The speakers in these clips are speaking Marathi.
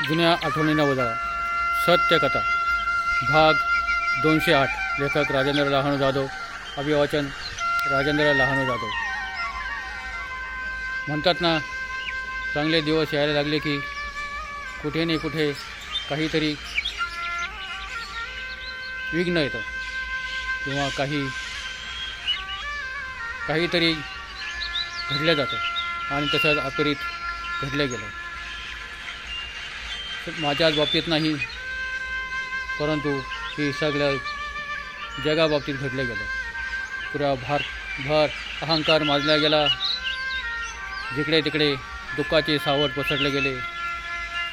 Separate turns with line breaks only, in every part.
जुन्या आठवणींना उजाळा सत्यकथा. भाग दोनशे आठ. लेखक राजेंद्र लहानू जाधव. अभिवाचन राजेंद्र लहानू जाधव. म्हणतात ना चांगले दिवस यायला लागले की कुठे नाही कुठे काहीतरी विघ्न येतं. किंवा काही काहीतरी घडलं जातं. आणि तसंच अपरीत घडलं गेलं. माझ्याच बाबतीत नाही परंतु हे सगळ्या जगाबाबतीत घडलं गेलं. पुऱ्या भार भर अहंकार माजला गेला. जिकडे तिकडे दुःखाचे सावट पसरले गेले.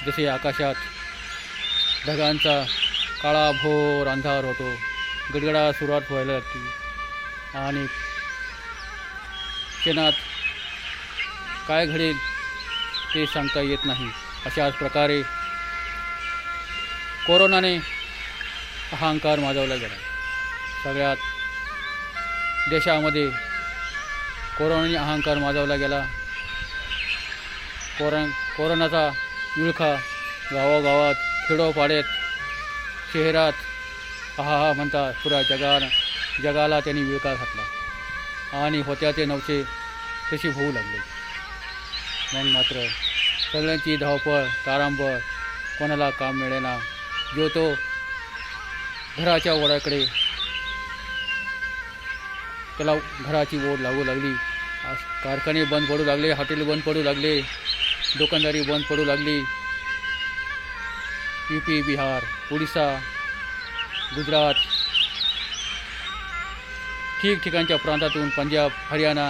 जसे आकाशात ढगांचा काळा भोर अंधार होतो गडगडा सुरुवात व्हायला लागते आणि शेणात काय घडेल ते सांगता येत नाही. अशाच प्रकारे कोरोनाने अहंकार माजवला गेला. सगळ्यात देशामध्ये कोरोनाने अहंकार माजवला गेला. कोरोन कोरोनाचा विळखा गावागावात खेडोपाड्यात शहरात हा हा म्हणता पुरा जगान जगाला त्यांनी विळखा घातला. आणि होत्या ते नवसे तशी होऊ लागले. मग मात्र सगळ्यांची धावपळ तारांबळ कोणाला काम मिळेना जो तो घराच्या ओढ्याकडे त्याला घराची ओढ लागू लागली. कारखाने बंद पडू लागले हॉटेल बंद पडू लागले दुकानदारी बंद पडू लागली. यू पी बिहार ओडिसा गुजरात ठिकठिकाणच्या प्रांतातून पंजाब हरियाणा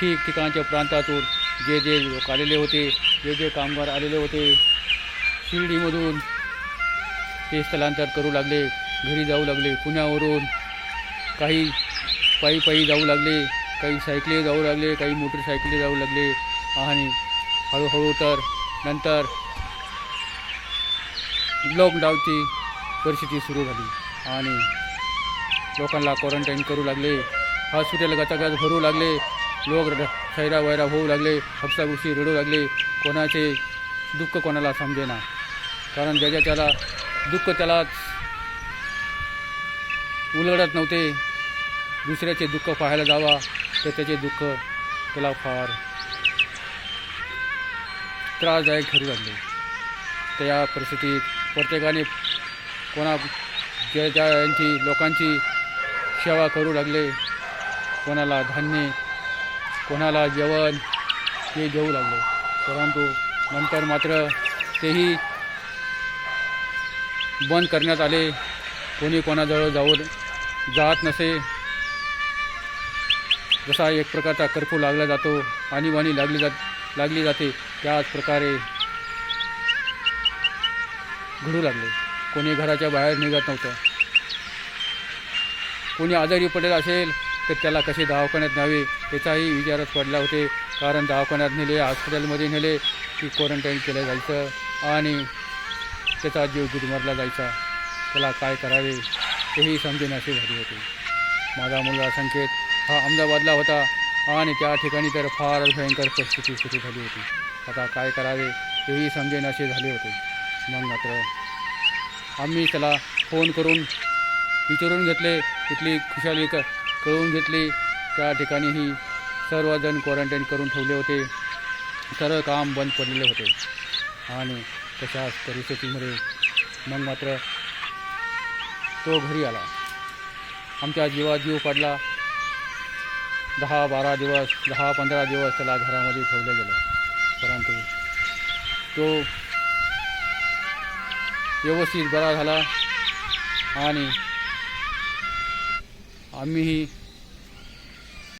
ठिकठिकाणच्या प्रांतातून जे जे लोक आलेले होते जे जे कामगार आलेले होते शिर्डीमधून ते स्थलांतर करू लागले घरी जाऊ लागले. पुण्यावरून काही पायी पायी जाऊ लागले काही सायकली जाऊ लागले काही मोटरसायकली जाऊ लागले. आणि हळूहळू तर नंतर लॉकडाऊनची परिस्थिती सुरू झाली. आणि लोकांना क्वारंटाईन करू लागले. हॉस्पिटल गचागच भरू लागले. लोक सैरा वैरा होऊ लागले. हपसागुशी रडू लागले. कोणाचे दुःख कोणाला समजेना. कारण ज्याच्या त्याला दुःख त्यालाच उलगडत नव्हते. दुसऱ्याचे दुःख पाहायला जावा तर त्याचे दुःख त्याला फार त्रासदायक ठरू लागले. तर या परिस्थितीत प्रत्येकाने कोणा ज्या ज्या यांची लोकांची सेवा करू लागले कोणाला धान्य कोणाला जेवण ते देऊ लागले. परंतु नंतर मात्र तेही बंद करण्यात आले. कोणी कोणाजवळ जाऊन जात नसे. जसा एक प्रकारचा कर्फ्यू लागला जातो आणीबाणी लागली जात लागली जाते त्याच प्रकारे घडू लागले. कोणी घराच्या बाहेर निघत नव्हतं. कोणी आजारी पडेल असेल तर त्याला कसे दवाखान्यात न्यावे त्याचाही विचारच पडला होते. कारण दवाखान्यात नेले हॉस्पिटलमध्ये नेले की क्वारंटाईन केलं जायचं. आणि त्याचा जीव गुदमरला जायचा. त्याला काय करावे तेही समजेनासे झाले होते. माझा मुलगा संकेत हा अहमदाबादला होता आणि त्या ठिकाणी तर फार भयंकर परिस्थिती सुरू झाली होती. आता काय करावे तेही समजेनासे झाले होते. मग मात्र आम्ही त्याला फोन करून विचारून घेतले. तिथली खुशाली क कळवून घेतली. त्या ठिकाणीही सर्वजण क्वारंटाईन करून ठेवले होते. सर्व काम बंद पडलेले होते. आणि तशाच परिस्थितीमध्ये मग मात्र तो घरी आला. आमच्या जीवा जीव पडला दहा बारा दिवस दहा पंधरा दिवस त्याला घरामध्ये ठेवलं गेलं. परंतु तो व्यवस्थित बरा झाला आणि आम्हीही